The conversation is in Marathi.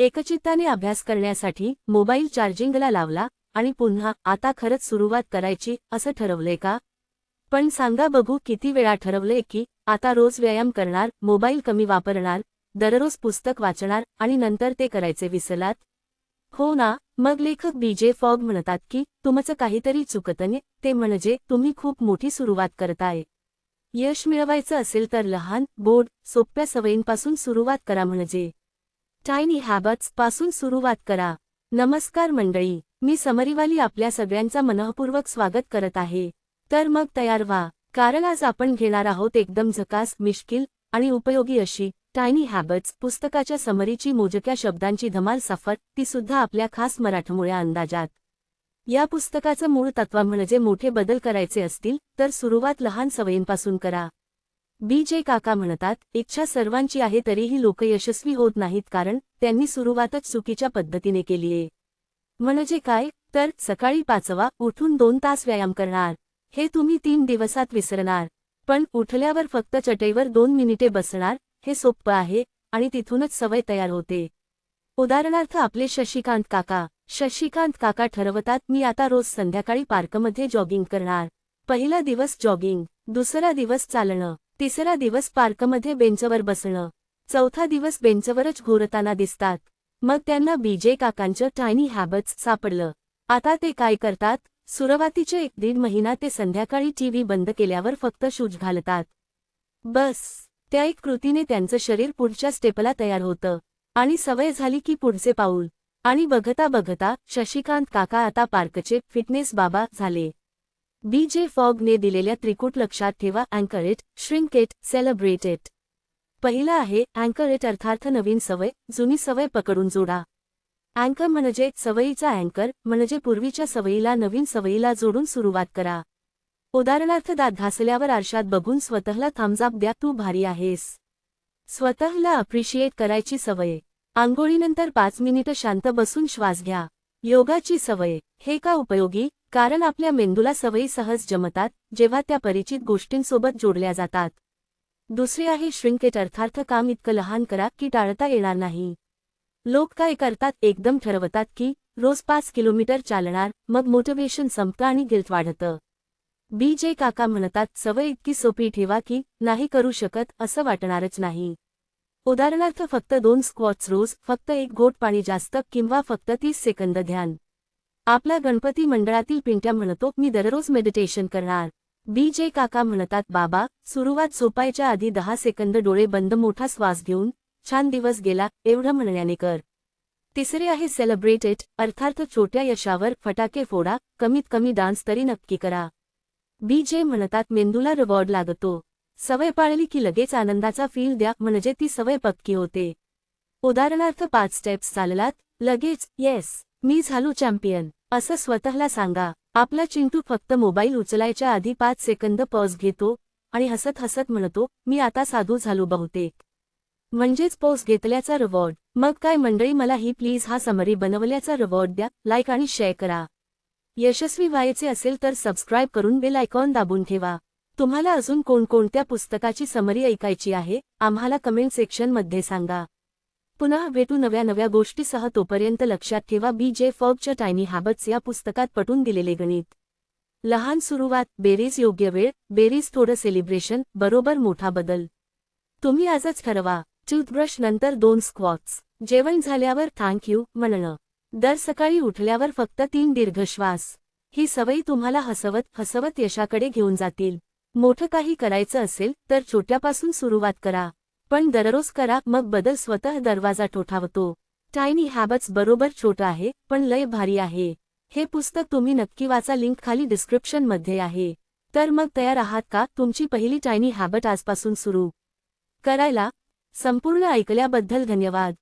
एकचित्ताने अभ्यास करण्यासाठी मोबाईल चार्जिंगला लावला आणि पुन्हा आता खरंच सुरुवात करायची असं ठरवलंय का? पण सांगा बघू किती वेळा ठरवलंय की आता रोज व्यायाम करणार मोबाईल कमी वापरणार दररोज पुस्तक वाचणार आणि नंतर ते करायचे विसरलात? हो ना मग लेखक बीजे फॉग म्हणतात की तुमचं काहीतरी चुकतने ते म्हणजे तुम्ही खूप मोठी सुरुवात करताय. यश मिळवायचं असेल तर लहान बोर्ड सोप्या सवयींपासून सुरुवात करा म्हणजे. टायनी हॅबट्सपासून सुरुवात करा. नमस्कार मंडळी मी समरीवाली आपल्या सगळ्यांचा मनःपूर्वक स्वागत करत आहे. तर मग तयार व्हा. कारण आज आपण घेणार आहोत एकदम झकास मिश्किल आणि उपयोगी अशी टायनी हॅबट्स पुस्तकाच्या समरीची मोजक्या शब्दांची धमाल सफर ती सुद्धा आपल्या खास मराठमोळ्या अंदाजात. या पुस्तकाचं मूळ तत्व म्हणजे मोठे बदल करायचे असतील तर सुरुवात लहान सवयींपासून करा. बी जे काका म्हणतात इच्छा सर्वांची आहे तरीही लोक यशस्वी होत नाहीत कारण त्यांनी सुरुवातच चुकीच्या पद्धतीने केलीये म्हणजे काय? तर सकाळी पाचवा उठून दोन तास व्यायाम करणार. हे तुम्ही तीन दिवसात विसरणार. पण उठल्यावर फक्त चटईवर दोन मिनिटे बसणार हे सोप्पं आहे आणि तिथूनच सवय तयार होते. उदाहरणार्थ आपले शशिकांत काका. शशिकांत काका ठरवतात मी आता रोज संध्याकाळी पार्कमध्ये जॉगिंग करणार. पहिला दिवस जॉगिंग दुसरा दिवस चालणं. तिसरा दिवस पार्कमध्ये बेंचवर बसणं. चौथा दिवस बेंचवरच घोरताना दिसतात. मग त्यांना बीजे काकांचं टायनी हॅबट्स सापडलं. आता ते काय करतात? सुरुवातीचे एक दीड महिना ते संध्याकाळी टीव्ही बंद केल्यावर फक्त शूज घालतात. बस. त्या एक कृतीने त्यांचं शरीर पुढच्या स्टेपला तयार होतं. आणि सवय झाली की पुढचे पाऊल. आणि बघता बघता शशिकांत काका आता पार्कचे फिटनेस बाबा झाले. बी जे फॉगने दिलेल्या त्रिकूट लक्षात ठेवा अँकर it shrink it celebrate it पहिला आहे अँकर इट अर्थार्थ नवीन सवय जुनी सवय पकडून जोडा. अँकर म्हणजे सवयीचा अँकर म्हणजे पूर्वीच्या सवयीला नवीन सवयीला जोडून सुरुवात करा. उदाहरणार्थ दात घासल्यावर आरशात बघून स्वतःला थांबजाप द्या तू भारी आहेस. स्वतःला अप्रिशिएट करायची सवय. आंघोळीनंतर पाच मिनिटं शांत बसून श्वास घ्या. योगाची सवय. हे का उपयोगी? कारण आपल्या मेंदूला सवयी सहज जमतात जेव्हा त्या परिचित गोष्टींसोबत जोडल्या जातात. दुसरे आहे श्रिंकेट अर्थार्थ काम इतकं लहान करा की टाळता येणार नाही. लोक काय करतात एकदम ठरवतात की रोज पाच किलोमीटर चालणार मग मोटिवेशन संपतं आणि गिल्ट वाढतं. बी जे काका म्हणतात सवय इतकी सोपी ठेवा की नाही करू शकत असं वाटणारच नाही. उदाहरणार्थ फक्त दोन स्क्वॉट्स रोज फक्त एक घोट पाणी जास्त किंवा फक्त तीस सेकंद ध्यान. आपला गणपती मंडळातील पिंट्या म्हणतो मी दररोज मेडिटेशन करणार. बी जे काका म्हणतात बाबा सुरुवात झोपायच्या आधी दहा सेकंद डोळे बंद मोठा श्वास घेऊन छान दिवस गेला एवढं म्हणण्याने कर. तिसरे आहे सेलिब्रेटेड अर्थात छोट्या यशावर फटाके फोडा कमीत कमी डान्स तरी नक्की करा. बी जे म्हणतात मेंदूला रिवॉर्ड लागतो. सवय पाळली की लगेच आनंदाचा फील द्या म्हणजे ती सवय पक्की होते. उदाहरणार्थ पाच स्टेप्स चाललात लगेच येस मी झालो चॅम्पियन असं स्वतःला सांगा. आपला चिंटू फक्त मोबाईल उचलायच्या आधी पाच सेकंद पॉज घेतो आणि हसत हसत म्हणतो मी आता साधू झालो बहुतेक. म्हणजेच पॉज घेतल्याचा रिवॉर्ड मग काय मंडळी मला ही प्लीज हा समरी बनवल्याचा रिवॉर्ड द्या लाईक आणि शेअर करा. यशस्वी व्हायचे असेल तर सबस्क्राईब करून बेल आयकॉन दाबून ठेवा. तुम्हाला अजून कोणकोणत्या पुस्तकाची समरी ऐकायची आहे आम्हाला कमेंट सेक्शनमध्ये सांगा. पुन्हा भेटू नव्या नव्या गोष्टीसह तोपर्यंत लक्षात ठेवा बी जे फॉगच्या टायनी हॅबट्स या पुस्तकात पटून दिलेले गणित. लहान सुरुवात बेरीज योग्य वेळ बेरीज थोडं सेलिब्रेशन बरोबर मोठा बदल. तुम्ही आजच ठरवा टूथब्रश नंतर दोन स्क्वॉट्स जेवण झाल्यावर थँक यू म्हणणं. दर सकाळी उठल्यावर फक्त तीन दीर्घ श्वास. ही सवयी तुम्हाला हसवत हसवत यशाकडे घेऊन जातील. मोठं काही करायचं असेल तर छोट्यापासून सुरुवात करा. पण दररोज करा मग बदल स्वतः दरवाजा ठोठावतो. टायनी हॅबट्स बरोबर छोटं आहे पण लय भारी आहे. हे पुस्तक तुम्ही नक्की वाचा लिंक खाली डिस्क्रिप्शनमध्ये आहे. तर मग तयार आहात का? तुमची पहिली टायनी हॅबट आजपासून सुरू. करायला संपूर्ण ऐकल्याबद्दल धन्यवाद.